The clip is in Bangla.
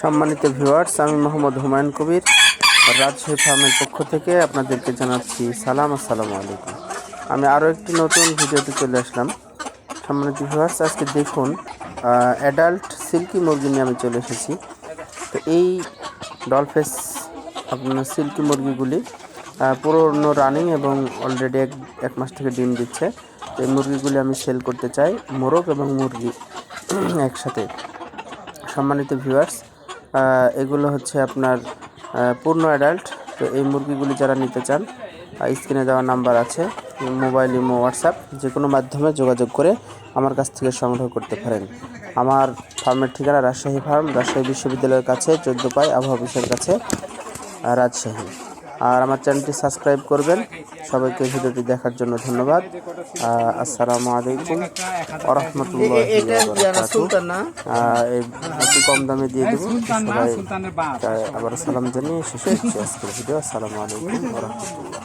সম্মানিত ভিউয়ার্স আমি মোহাম্মদ হুমায়ুন কবির, রাজশাহী ফার্মের পক্ষ থেকে আপনাদেরকে জানাচ্ছি সালাম, আসসালামু আলাইকুম। আমি আরও একটি নতুন ভিডিওতে চলে আসলাম। সম্মানিত ভিউয়ার্স আজকে দেখুন অ্যাডাল্ট সিল্কি মুরগি নিয়ে আমি চলে এসেছি। তো এই ডলফেস আপনার সিল্কি মুরগিগুলি পুরনো রানিং এবং অলরেডি এক এক মাস থেকে ডিম দিচ্ছে। তো এই মুরগিগুলি আমি সেল করতে চাই, মোরগ এবং মুরগি একসাথে। সম্মানিত ভিউয়ার্স এগুলো হচ্ছে আপনার পূর্ণ অ্যাডাল্ট তো এই মুরগিগুলি যারা নিতে চান স্ক্রিনে দেওয়া নাম্বার আছে মোবাইল ইমো হোয়াটসঅ্যাপ যে কোনো মাধ্যমে যোগাযোগ করে আমার কাছ থেকে সংগ্রহ করতে পারেন। আমার ফার্মের ঠিকানা রাজশাহী ফার্ম, রাজশাহী বিশ্ববিদ্যালয়ের কাছে, চোদ্দ পাই আবহাওয়া অফিসের কাছে, রাজশাহী। আর আমার চ্যানেলটি সাবস্ক্রাইব করবেন। সবাইকে ভিডিওটি দেখার জন্য ধন্যবাদ। আসসালামু আলাইকুম আরহামতুল্লাহ সুলতান না? একটু কম দামে দিয়ে দেবো। সুলতান না সবাই সুলতানের বাপ। তাই আবার সালাম জানিয়ে শেষ করছি আজকের ভিডিও। আসসালামু আলাইকুম রহমতুল্লাহ